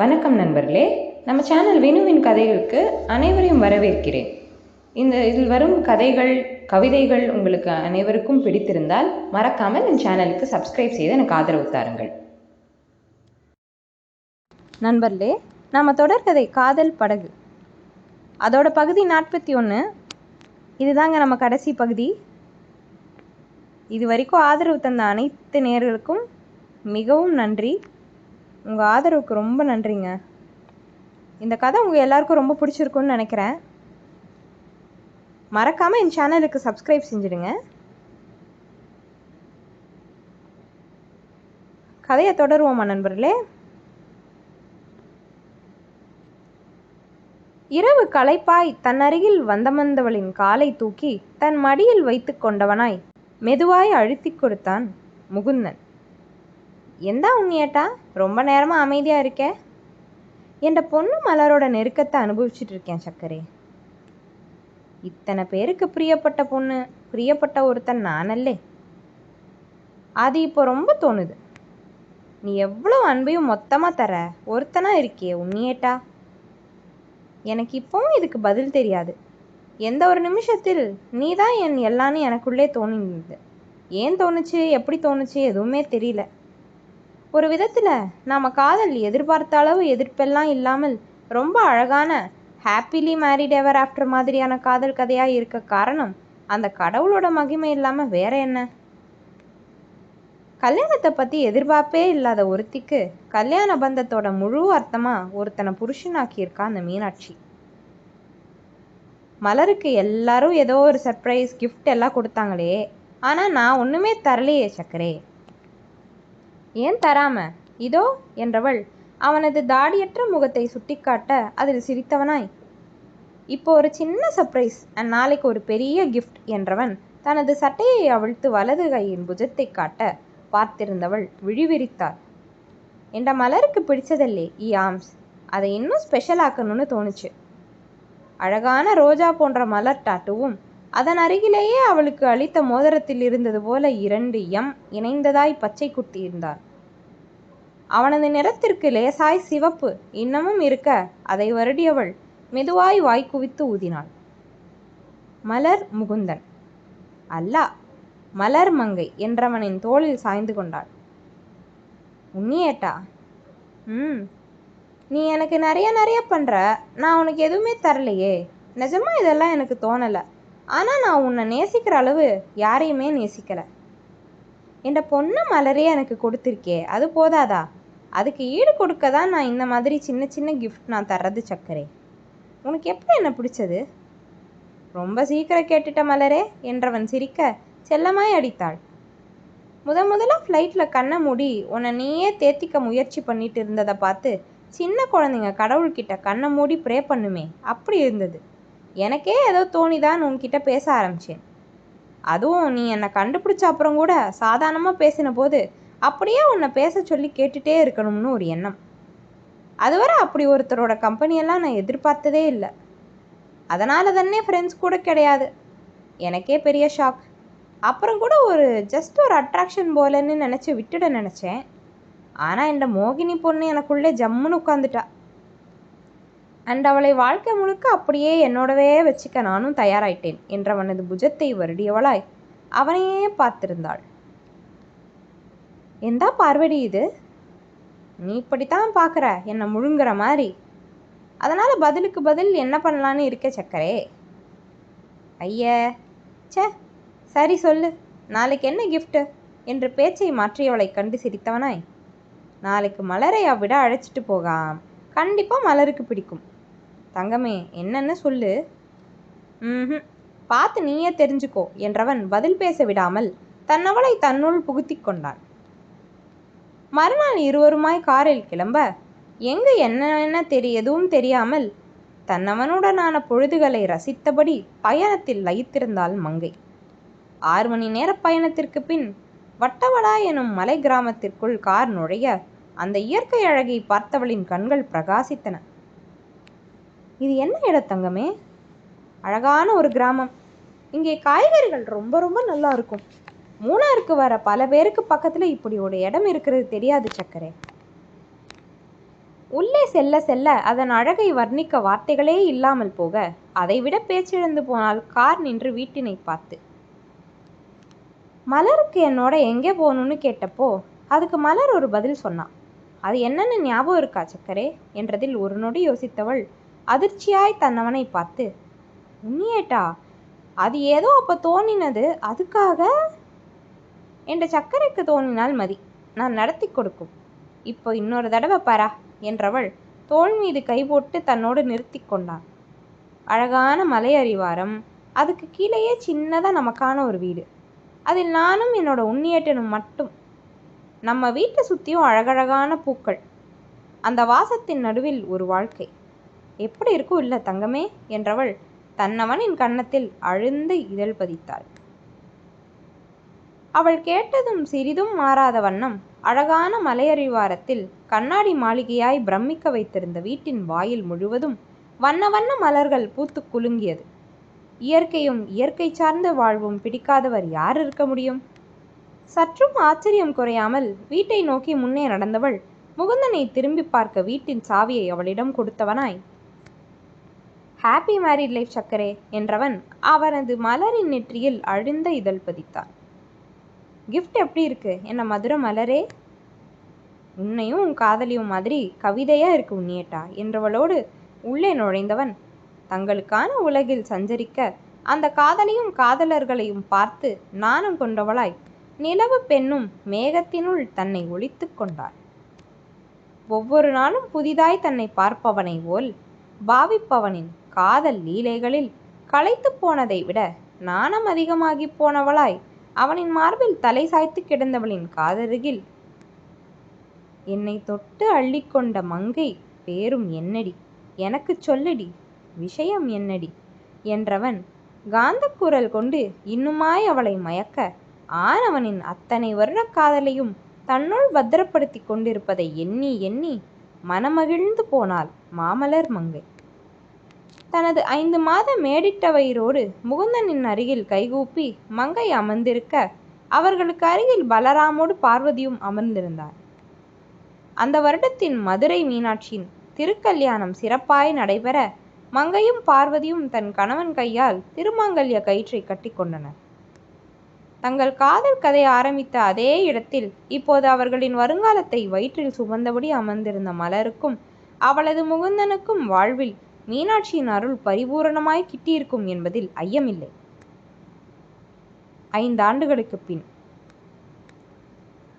வணக்கம் நண்பர்களே. நம்ம சேனல் வினுவின் கதைகளுக்கு அனைவரையும் வரவேற்கிறேன். இந்த இதில் வரும் கதைகள் கவிதைகள் உங்களுக்கு அனைவருக்கும் பிடித்திருந்தால் மறக்காமல் என் சேனலுக்கு சப்ஸ்கிரைப் செய்து எனக்கு ஆதரவு தாருங்கள். நண்பர்களே நம்ம தொடர்கதை காதல் படகு. அதோட பகுதி நாற்பத்தி ஒன்று இதுதாங்க நம்ம கடைசி பகுதி. இது வரைக்கும் ஆதரவு தந்த அனைத்து நேர்களுக்கும் மிகவும் நன்றி. உங்கள் ஆதரவுக்கு ரொம்ப நன்றிங்க. இந்த கதை உங்கள் எல்லாருக்கும் ரொம்ப பிடிச்சிருக்குன்னு நினைக்கிறேன். மறக்காமல் என் சேனலுக்கு சப்ஸ்கிரைப் செஞ்சுடுங்க. கதையை தொடருவோமா நண்பர்களே? இரவு களைப்பாய் தன்னருகில் வந்தமந்தவளின் காலை தூக்கி தன் மடியில் வைத்து கொண்டவனாய் மெதுவாய் அழுத்திக் கொடுத்தான் முகுந்தன். எந்தா உன்னியேட்டா ரொம்ப நேரமா அமைதியா இருக்க? என்ற பொண்ணு மலரோட நெருக்கத்தை அனுபவிச்சுட்டு இருக்கேன் சக்கரே. இத்தனை பேருக்கு பிரியப்பட்ட பொண்ணு பிரியப்பட்ட ஒருத்தன் நானல்லே. அது இப்போ ரொம்ப தோணுது. நீ எவ்வளோ அன்பையும் மொத்தமா தர ஒருத்தனா இருக்கியே உண்ணியேட்டா? எனக்கு இப்போவும் இதுக்கு பதில் தெரியாது. எந்த ஒரு நிமிஷத்தில் நீ தான் என் எல்லான்னு எனக்குள்ளே தோணிருந்தது ஏன் தோணுச்சு எப்படி தோணுச்சு எதுவுமே தெரியல. ஒரு விதத்தில் நாம் காதல் எதிர்பார்த்த அளவு எதிர்ப்பெல்லாம் இல்லாமல் ரொம்ப அழகான ஹாப்பிலி மேரிட் எவர் ஆஃப்டர் மாதிரியான காதல் கதையாக இருக்க காரணம் அந்த கடவுளோட மகிமை இல்லாமல் வேற என்ன? கல்யாணத்தை பற்றி எதிர்பார்ப்பே இல்லாத ஒருத்திக்கு கல்யாண பந்தத்தோட முழு அர்த்தமாக ஒருத்தனை புருஷனாக்கியிருக்கா அந்த மீனாட்சி. மலருக்கு எல்லாரும் ஏதோ ஒரு சர்ப்ரைஸ் கிஃப்ட் எல்லாம் கொடுத்தாங்களே. ஆனால் நான் ஒன்றுமே தரலையே சக்கரே. ஏன் தராம? இதோ என்றவள் அவனது தாடியற்ற முகத்தை சுட்டிக்காட்ட அதில் சிரித்தவனாய். இப்போ ஒரு சின்ன சர்ப்ரைஸ் அண்ட் நாளைக்கு ஒரு பெரிய கிஃப்ட் என்றவன் தனது சட்டையை அவிழ்த்து வலது கையின் புஜத்தை காட்ட பார்த்திருந்தவள் விழிவிரித்தாள். என்ற மலருக்கு பிடிச்சதல்லே இ ஆம்ஸ். அதை இன்னும் ஸ்பெஷல் ஆக்கணும்னு தோணுச்சு. அழகான ரோஜா போன்ற மலர் டாட்டுவும் அதன் அருகிலேயே அவளுக்கு அளித்த மோதிரத்தில் இருந்தது போல இரண்டு எம் இணைந்ததாய் பச்சை குட்டி இருந்தார். அவனது நிறத்திற்கு லேசாய் சிவப்பு இன்னமும் இருக்க அதை வருடியவள் மெதுவாய் வாய் குவித்து ஊதினாள். மலர் முகுந்தன். அல்லா மலர் மங்கை என்றவனின் தோளில் சாய்ந்து கொண்டாள். உன்னியேட்டா? ம் நீ எனக்கு நிறைய நிறைய பண்ணுற நான் உனக்கு எதுவுமே தரலையே. நிஜமா இதெல்லாம் எனக்கு தோணலை. ஆனால் நான் உன்னை நேசிக்கிற அளவு யாரையுமே நேசிக்கலை. என்ற பொண்ணு மலரே எனக்கு கொடுத்துருக்கே அது போதாதா? அதுக்கு ஈடு கொடுக்க தான் நான் இந்த மாதிரி சின்ன சின்ன கிஃப்ட் நான் தர்றது சக்கரே உனக்கு எப்போ என்ன பிடிச்சது? ரொம்ப சீக்கிரம் கேட்டுட்ட மலரே என்றவன் சிரிக்க செல்லமாய் அடித்தாள். முத முதலாக ஃப்ளைட்டில் கண்ணை மூடி உன்னை நீயே தேத்திக்க முயற்சி பண்ணிட்டு இருந்ததை பார்த்து சின்ன குழந்தைங்க கடவுள்கிட்ட கண்ணை மூடி ப்ரே பண்ணுமே அப்படி இருந்தது. எனக்கே ஏதோ தோணிதான் உன்கிட்ட பேச ஆரம்பிச்சேன். அதுவும் நீ என்னை கண்டுபிடிச்ச அப்புறம் கூட சாதாரணமாக பேசின போது அப்படியே உன்னை பேச சொல்லி கேட்டுட்டே இருக்கணும்னு ஒரு எண்ணம். அதுவரை அப்படி ஒருத்தரோட கம்பெனியெல்லாம் நான் எதிர்பார்த்ததே இல்லை. அதனால தானே ஃப்ரெண்ட்ஸ் கூட கிடையாது. எனக்கே பெரிய ஷாக் அப்புறம் கூட ஒரு ஜஸ்ட் ஒரு அட்ராக்ஷன் போலன்னு நினச்சி விட்டுட நினச்சேன். ஆனால் இந்த மோகினி பொண்ணு எனக்குள்ளே ஜம்முன்னு உட்காந்துட்டா அண்ட் அவளை வாழ்க்கை முழுக்க அப்படியே என்னோடவே வச்சுக்க நானும் தயாராயிட்டேன் என்றவனது புஜத்தை வருடியவளாய் அவனையே பார்த்திருந்தாள். எந்தா பார்வடி இது? நீ இப்படித்தான் பார்க்குற என்னை முழுங்குற மாதிரி. அதனால் பதிலுக்கு பதில் என்ன பண்ணலான்னு இருக்க சக்கரே? ஐய சே சரி சொல்லு. நாளைக்கு என்ன கிஃப்ட்டு என்று பேச்சை மாற்றியவளை கண்டு சிரித்தவனாய். நாளைக்கு மலரை அவ்விட அழைச்சிட்டு போகாம். கண்டிப்பாக மலருக்கு பிடிக்கும். தங்கமே என்னன்னு சொல்லு. ம் பார்த்து நீயே தெரிஞ்சுக்கோ என்றவன் பதில் பேச விடாமல் தன்னவளை தன்னுள் புகுத்தி கொண்டான். மறுநாள் இருவருமாய் காரில் கிளம்ப எங்கு என்னென்ன என்ன தெரி எதுவும் தெரியாமல் தன்னவனுடனான பொழுதுகளை ரசித்தபடி பயணத்தில் லயித்திருந்தாள் மங்கை. ஆறு மணி நேர பயணத்திற்கு பின் வட்டவடா எனும் மலை கிராமத்திற்குள் கார் நுழைய அந்த இயற்கை அழகை பார்த்தவளின் கண்கள் பிரகாசித்தன. இது என்ன இடத்தங்கமே அழகான ஒரு கிராமம். இங்கே காய்கறிகள் ரொம்ப ரொம்ப நல்லா இருக்கும். மூணாருக்கு வர பல பேருக்கு பக்கத்தில் இப்படி ஒரு இடம் இருக்கிறது தெரியாது சக்கரே. உள்ளே செல்ல செல்ல அதன் அழகை வர்ணிக்க வார்த்தைகளே இல்லாமல் போக அதைவிட பேச்சிழந்து போனால் கார் நின்று வீட்டினை பார்த்து. மலருக்கு என்னோட எங்கே போகணும்னு கேட்டப்போ அதுக்கு மலர் ஒரு பதில் சொன்னான். அது என்னென்னு ஞாபகம் இருக்கா சக்கரே? என்றதில் ஒரு நொடி யோசித்தவள் அதிர்ச்சியாய் தன்னவனை பார்த்து உண்மையேட்டா அது ஏதோ அப்போ தோணினது அதுக்காக? என்ற சக்கரைக்கு தோணினால் மதி நான் நடத்தி கொடுக்கும். இப்போ இன்னொரு தடவை பரா என்றவள் தோள் மீது கை போட்டு தன்னோடு நிறுத்தி கொண்டான் அழகான மலை அரிவாரம் அதுக்கு கீழேயே சின்னதாக நமக்கான ஒரு வீடு. அதில் நானும் என்னோட உண்ணியேட்டனும் மட்டும். நம்ம வீட்டை சுற்றியும் அழகழகான பூக்கள். அந்த வாசத்தின் நடுவில் ஒரு வாழ்க்கை. எப்படி இருக்கும் இல்லை தங்கமே? என்றவள் தன்னவனின் கன்னத்தில் அழுந்த இதழ் பதித்தாள். அவள் கேட்டதும் சிறிதும் மாறாத வண்ணம் அழகான மலையறிவாரத்தில் கண்ணாடி மாளிகையாய் பிரமிக்க வைத்திருந்த வீட்டின் வாயில் முழுவதும் வண்ண வண்ண மலர்கள் பூத்து குலுங்கியது. இயற்கையும் இயற்கை சார்ந்த வாழ்வும் பிடிக்காதவர் யார் இருக்க முடியும்? சற்றும் ஆச்சரியம் குறையாமல் வீட்டை நோக்கி முன்னே நடந்தவள் முகுந்தனை திரும்பி பார்க்க வீட்டின் சாவியை அவளிடம் கொடுத்தவனாய் ஹாப்பி மேரிட் லைஃப் சக்கரே என்றவன் அவனது மலரின் நெற்றியில் அழுந்த இதழ் பதித்தான். கிஃப்ட் எப்படி இருக்கு? என்ன மதுர மலரே? உன்னையும் உன் காதலியும் மாதிரி கவிதையா இருக்கு உன்னியட்டா என்றவளோடு உள்ளே நுழைந்தவன் தங்களுக்கான உலகில் சஞ்சரிக்க அந்த காதலையும் காதலர்களையும் பார்த்து நாணம் கொண்டவளாய் நிலவு பெண்ணும் மேகத்தினுள் தன்னை ஒழித்து கொண்டாள். ஒவ்வொரு நாளும் புதிதாய் தன்னை பார்ப்பவனை போல் பாவிப்பவனின் காதல் லீலைகளில் களைத்து போனதை விட நாணம் அதிகமாகி போனவளாய் அவனின் மார்பில் தலை சாய்த்து கிடந்தவளின் காதருகில் என்னை தொட்டு அள்ளிக்கொண்ட மங்கை பேரும் என்னடி? எனக்கு சொல்லடி விஷயம் என்னடி? என்றவன் காந்த குரல் கொண்டு இன்னுமாய் அவளை மயக்க ஆனவனின் அத்தனை வருட காதலையும் தன்னுள் பத்திரப்படுத்தி கொண்டிருப்பதை எண்ணி எண்ணி மனமகிழ்ந்து போனாள் மாமலர் மங்கை. தனது ஐந்து மாத மேடிட்ட வயிறோடு முகுந்தனின் அருகில் கைகூப்பி மங்கை அமர்ந்திருக்க அவர்களுக்கு அருகில் பலராமோடு பார்வதியும் அமர்ந்திருந்தார். அந்த வருடத்தின் மதுரை மீனாட்சியின் திருக்கல்யாணம் சிறப்பாய் நடைபெற மங்கையும் பார்வதியும் தன் கணவன் கையால் திருமாங்கல்ய கயிற்றை கட்டிக்கொண்டனர் தங்கள் காதல் கதை ஆரம்பித்த அதே இடத்தில் இப்போது அவர்களின் வருங்காலத்தை வயிற்றில் சுமந்தபடி அமர்ந்திருந்த மலருக்கும் அவளது முகுந்தனுக்கும் வாழ்வில் மீனாட்சியின் அருள் பரிபூரணமாய் கிட்டியிருக்கும் என்பதில் ஐயமில்லை. ஐந்தாண்டுகளுக்கு பின்.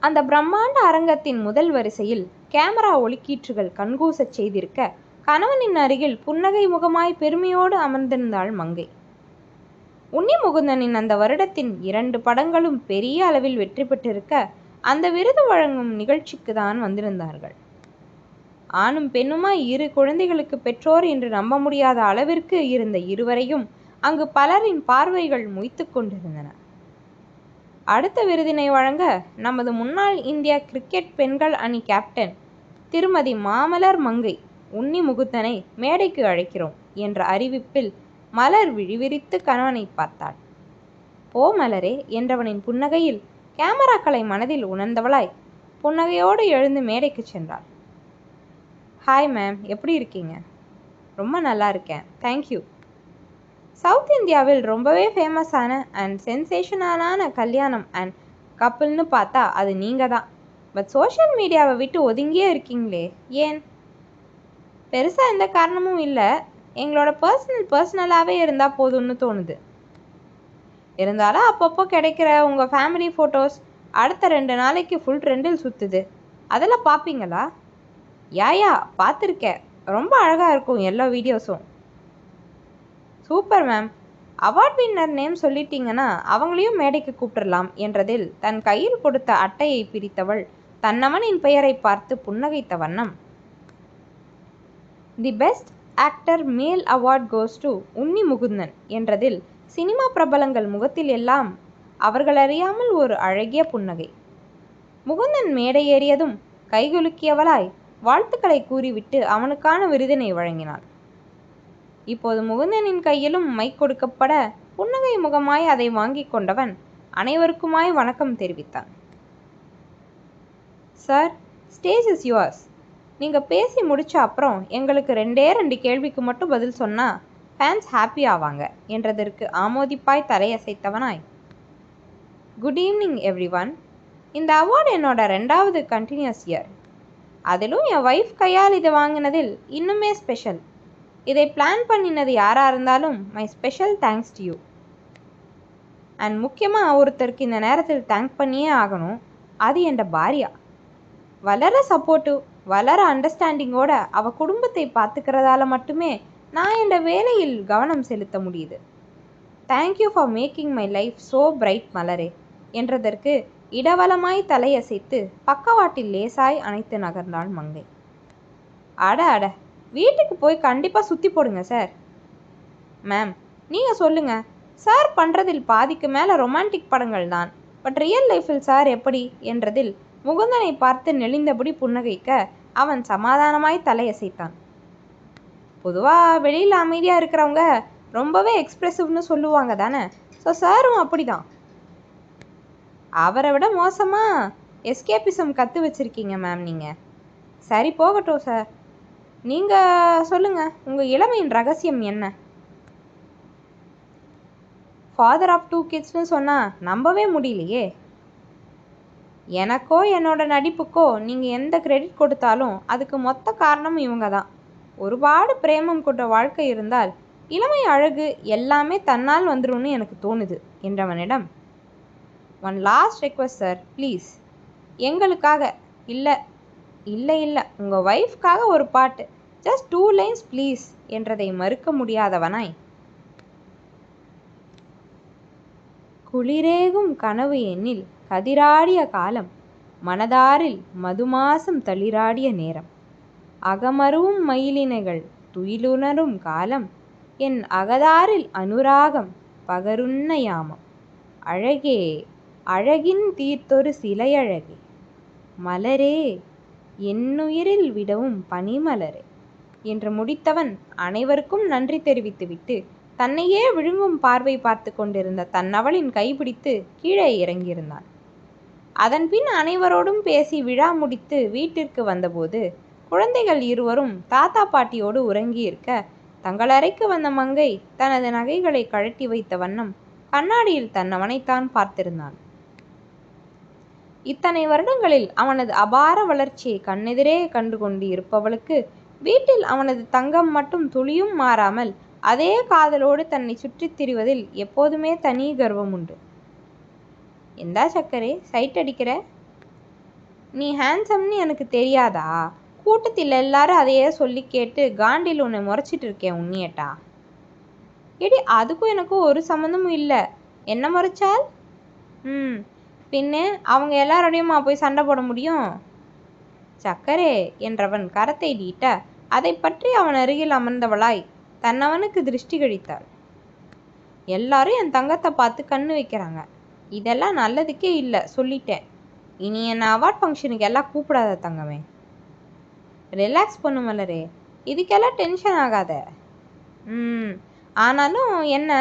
அந்த பிரம்மாண்ட அரங்கத்தின் முதல் வரிசையில் கேமரா ஒளிக்கீற்றுகள் கண்கூசச் செய்திருக்க கணவனின் அருகில் புன்னகை முகமாய் பெருமையோடு அமர்ந்திருந்தாள் மங்கை. உன்னி முகுந்தனின் அந்த வருடத்தின் இரண்டு படங்களும் பெரிய அளவில் வெற்றி பெற்றிருக்க அந்த விருது வழங்கும் நிகழ்ச்சிக்கு தான் வந்திருந்தார்கள். ஆணும் பெண்ணுமாய் இரு குழந்தைகளுக்கு பெற்றோர் என்று நம்ப முடியாத அளவிற்கு இருந்த இருவரையும் அங்கு பலரின் பார்வைகள் மொய்த்து கொண்டிருந்தன. அடுத்த விருதினை வழங்க நமது முன்னாள் இந்தியா கிரிக்கெட் பெண்கள் அணி கேப்டன் திருமதி மாமலர் மங்கை உன்னி முகுத்தனை மேடைக்கு அழைக்கிறோம் என்ற அறிவிப்பில் மலர் விழிவிரித்து கணவனை பார்த்தாள். போ மலரே என்றவனின் புன்னகையில் கேமராக்களை மனதில் உணர்ந்தவளாய் புன்னகையோடு எழுந்து மேடைக்கு சென்றாள். ஹாய் மேம் எப்படி இருக்கீங்க? ரொம்ப நல்லா இருக்கேன். தேங்க்யூ சவுத் இந்தியாவில் ரொம்பவே ஃபேமஸான அண்ட் சென்சேஷனலான கல்யாணம் அண்ட் கப்புள்னு பார்த்தா அது நீங்கள் தான். பட் சோஷியல் மீடியாவை விட்டு ஒதுங்கியே இருக்கீங்களே? ஏன்? பெருசாக எந்த காரணமும் இல்லை. எங்களோட பர்சனல் பர்சனலாகவே இருந்தால் போதும்னு தோணுது. இருந்தாலும் அப்பப்போ கிடைக்கிற உங்கள் ஃபேமிலி ஃபோட்டோஸ் அடுத்த ரெண்டு நாளைக்கு ஃபுல் ட்ரெண்டில் சுற்றுது அதெல்லாம் பார்ப்பீங்களா? யாயா பார்த்துருக்கேன் ரொம்ப அழகாக இருக்கும் எல்லா வீடியோஸும். Super ma'am. Award winner name சொல்லிட்டீங்கன்னா அவங்களையும் மேடைக்கு கூப்பிடலாம் என்றதில் தன் கையில் கொடுத்த அட்டையை பிரித்தவள் தன்னவனின் பெயரை பார்த்து புன்னகைத்த வண்ணம். The best actor male award goes to Unni Mukundan என்றதில் cinema பிரபலங்கள் முகத்தில் எல்லாம் அவர்கள் அறியாமல் ஒரு அழகிய புன்னகை. முகுந்தன் மேடை ஏறியதும் கைகுலுக்கியவளாய் வாழ்த்துக்களை கூறிவிட்டு அவனுக்கான விருதினை வழங்கினாள். இப்போது முகுந்தனின் கையிலும் மைக் கொடுக்கப்பட புன்னகை முகமாய் அதை வாங்கிக் கொண்டவன் அனைவருக்குமாய் வணக்கம் தெரிவித்தான். சார் ஸ்டேஜ் இஸ் யுவர்ஸ் நீங்கள் பேசி முடிச்ச அப்புறம் எங்களுக்கு ரெண்டே ரெண்டு கேள்விக்கு மட்டும் பதில் சொன்னால் ஃபேன்ஸ் ஹாப்பி ஆவாங்க என்றதற்கு ஆமோதிப்பாய் தலையசைத்தவனாய். குட் ஈவினிங் எவ்ரி ஒன் இந்த அவார்டு என்னோட ரெண்டாவது கண்டினியூஸ் இயர் அதிலும் என் ஒய்ஃப் கையால் இதை வாங்கினதில் இன்னுமே ஸ்பெஷல் இதை பிளான் பண்ணினது யாராக இருந்தாலும் my special thanks to you and முக்கியமாக ஒருத்தருக்கு இந்த நேரத்தில் தேங்க் பண்ணியே ஆகணும். அது என் பாரியா. வளர சப்போர்ட்டிவ் வளர அண்டர்ஸ்டாண்டிங்கோட அவ குடும்பத்தை பார்த்துக்கிறதால மட்டுமே நான் என் வேலையில் கவனம் செலுத்த முடியுது. Thank you for making my life so bright மலரே. என்றதற்கு இடவலமாய் தலையசைத்து பக்கவாட்டில் லேசாய் அணைத்து நகர்ந்தாள் மங்கை. அட அட வீட்டுக்கு போய் கண்டிப்பாக சுற்றி போடுங்க சார். மேம் நீங்கள் சொல்லுங்கள் சார் பண்ணுறதில் பாதிக்கு மேலே ரொமான்டிக் படங்கள் தான். பட் ரியல் லைஃப்பில் சார் எப்படி என்றதில் முகுந்தனை பார்த்து நெளிந்தபடி புன்னகைக்க அவன் சமாதானமாய் தலையசைத்தான். பொதுவாக வெளியில் அமைதியாக இருக்கிறவங்க ரொம்பவே எக்ஸ்ப்ரெசிவ்னு சொல்லுவாங்க தானே? ஸோ சாரும் அப்படிதான். அவரை விட மோசமாக எஸ்கேபிசம் கற்று வச்சுருக்கீங்க மேம் நீங்கள் சரி போகட்டும் சார் நீங்கள் சொல்லுங்கள் உங்கள் இளமையின் ரகசியம் என்ன? ஃபாதர் ஆஃப் டூ கிட்ஸ்னு சொன்னால் நம்பவே முடியலையே. எனக்கோ என்னோட நடிப்புக்கோ நீங்கள் எந்த கிரெடிட் கொடுத்தாலும் அதுக்கு மொத்த காரணம் இவங்க தான். ஒருபாடு பிரேமம் கொண்ட வாழ்க்கை இருந்தால் இளமை அழகு எல்லாமே தன்னால் வந்துரும்னு எனக்கு தோணுது என்றவனிடம். One last request sir please எங்களுக்காக. இல்லை. இல்லை இல்லை. உங்கள் ஒய்ஃப்காக ஒரு பாட்டு. ஜஸ்ட் டூ லைன்ஸ் ப்ளீஸ் என்றதை மறுக்க முடியாதவனாய். குளிரேகும் கனவு எண்ணில் கதிராடிய காலம். மனதாரில் மதுமாசம் தளிராடிய நேரம். அகமருவும் மயிலினைகள் துயிலுணரும் காலம். என் அகதாரில் அனுராகம் பகருண்ண யாமம். அழகே. அழகின் தீர்த்தொரு சிலையழகே. மலரே என்னுயிரில் விடவும் பனிமலரே என்று முடித்தவன் அனைவருக்கும் நன்றி தெரிவித்துவிட்டு தன்னையே விழுங்கும் பார்வை பார்த்து கொண்டிருந்த தன்னவளின் கைபிடித்து கீழே இறங்கியிருந்தான். அதன்பின் அனைவரோடும் பேசி விழா முடித்து வீட்டிற்கு வந்தபோது குழந்தைகள் இருவரும் தாத்தா பாட்டியோடு உறங்கியிருக்க தங்கள் அறைக்கு வந்த மங்கை தனது நகைகளை கழட்டி வைத்த வண்ணம் கண்ணாடியில் தன்னவனைத்தான் பார்த்திருந்தான். இத்தனை வருடங்களில் அவனது அபார வளர்ச்சியை கண்ணெதிரே கண்டு கொண்டு இருப்பவளுக்கு வீட்டில் அவனது தங்கம் மட்டும் துளியும் மாறாமல் அதே காதலோடு தன்னை சுற்றித் திரிவதில் எப்போதுமே தனி கர்வம் உண்டு. எந்தா சக்கரே சைட் அடிக்கிற? நீ ஹேண்ட்ஸம்னு எனக்கு தெரியாதா? கூட்டத்தில் எல்லாரும் அதையே சொல்லி கேட்டு காண்டில் உன்னை முறைச்சிட்டு இருக்கேன் உன்னியட்டா எடி அதுக்கும் எனக்கும் ஒரு சம்மந்தமும் இல்லை. என்ன முறைச்சால்? ம் பின்னே அவங்க எல்லாரோடையுமா போய் சண்டை போட முடியும்? சக்கரே என்றவன் கரத்தை நீட்ட அதை பற்றி அவன் அருகில் அமர்ந்தவளாய் தன்னவனுக்கு திருஷ்டி கழித்தாள். எல்லாரும் என் தங்கத்தை பார்த்து கண்ணு வைக்கிறாங்க. இதெல்லாம் நல்லதுக்கே இல்லை சொல்லிட்டேன். இனி என்ன அவார்ட் ஃபங்க்ஷனுக்கு எல்லாம் கூப்பிடாத தங்கமே. ரிலாக்ஸ் பண்ணு மலரே இதுக்கெல்லாம் டென்ஷன் ஆகாத. ம் ஆனாலும் என்ன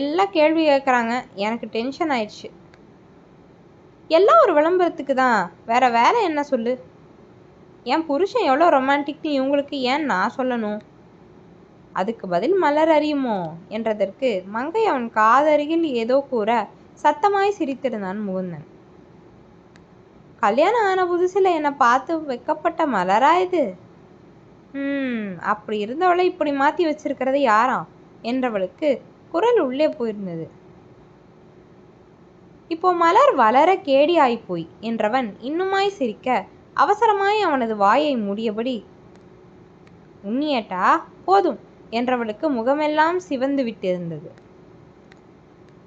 எல்லாம் கேள்வி கேட்குறாங்க எனக்கு டென்ஷன் ஆயிடுச்சு. எல்லாம் ஒரு விளம்பரத்துக்கு தான். வேற வேலை என்ன சொல்லு? என் புருஷன் எவ்வளோ ரொமான்டிக்னு இவங்களுக்கு ஏன் நான் சொல்லணும்? அதுக்கு பதில் மலர் அறியுமோ? என்றதற்கு மங்கை அவன் காதருகில் ஏதோ கூற சத்தமாய் சிரித்திருந்தான் முகுந்தன். கல்யாணம் ஆன புதுசில் என்னை பார்த்து வெக்கப்பட்ட மலரா இது? ம் அப்படி இருந்தவளை இப்படி மாற்றி வச்சிருக்கிறது யாராம்? என்றவளுக்கு குரல் உள்ளே போயிருந்தது. இப்போ மலர் வளர கேடி ஆயிப்போய் என்றவன் இன்னுமாய் சிரிக்க அவசரமாய் அவனது வாயை மூடியபடி உண்ணியட்டா போதும் என்றவளுக்கு முகமெல்லாம் சிவந்து விட்டிருந்தது.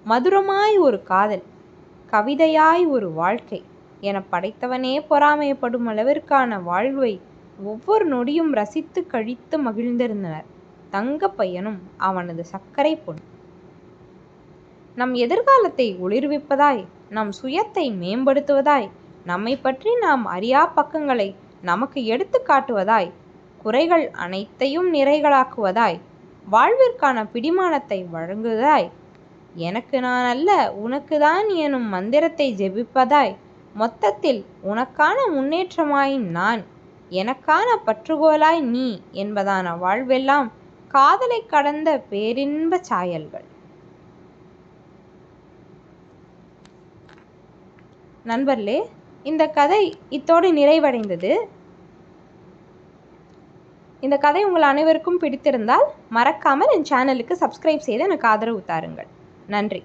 மதுரமாய் ஒரு காதல் கவிதையாய் ஒரு வாழ்க்கை என படைத்தவனே பொறாமையப்படும் அளவிற்கான வாழ்வை ஒவ்வொரு நொடியும் ரசித்து கழித்து மகிழ்ந்திருந்தனர். தங்க பையனும் அவனது சர்க்கரை பொன். நம் எதிர்காலத்தை ஒளிர்விப்பதாய் நம் சுயத்தை மேம்படுத்துவதாய் நம்மை பற்றி நாம் அறியா பக்கங்களை நமக்கு எடுத்து காட்டுவதாய் குறைகள் அனைத்தையும் நிறைகளாக்குவதாய் வாழ்விற்கான பிடிமானத்தை வழங்குவதாய் எனக்கு நான் அல்ல உனக்கு தான் எனும் மந்திரத்தை ஜெபிப்பதாய் மொத்தத்தில் உனக்கான முன்னேற்றமாய் நான் எனக்கான பற்றுகோலாய் நீ என்பதான வாழ்வெல்லாம் காதலை கடந்த பேரின்ப சாயல்கள். நண்பர்களே இந்த கதை இத்தோடு நிறைவடைந்தது. இந்த கதை உங்கள் அனைவருக்கும் பிடித்திருந்தால் மறக்காமல் என் சேனலுக்கு சப்ஸ்கிரைப் செய்து எனக்கு ஆதரவு தாருங்கள். நன்றி.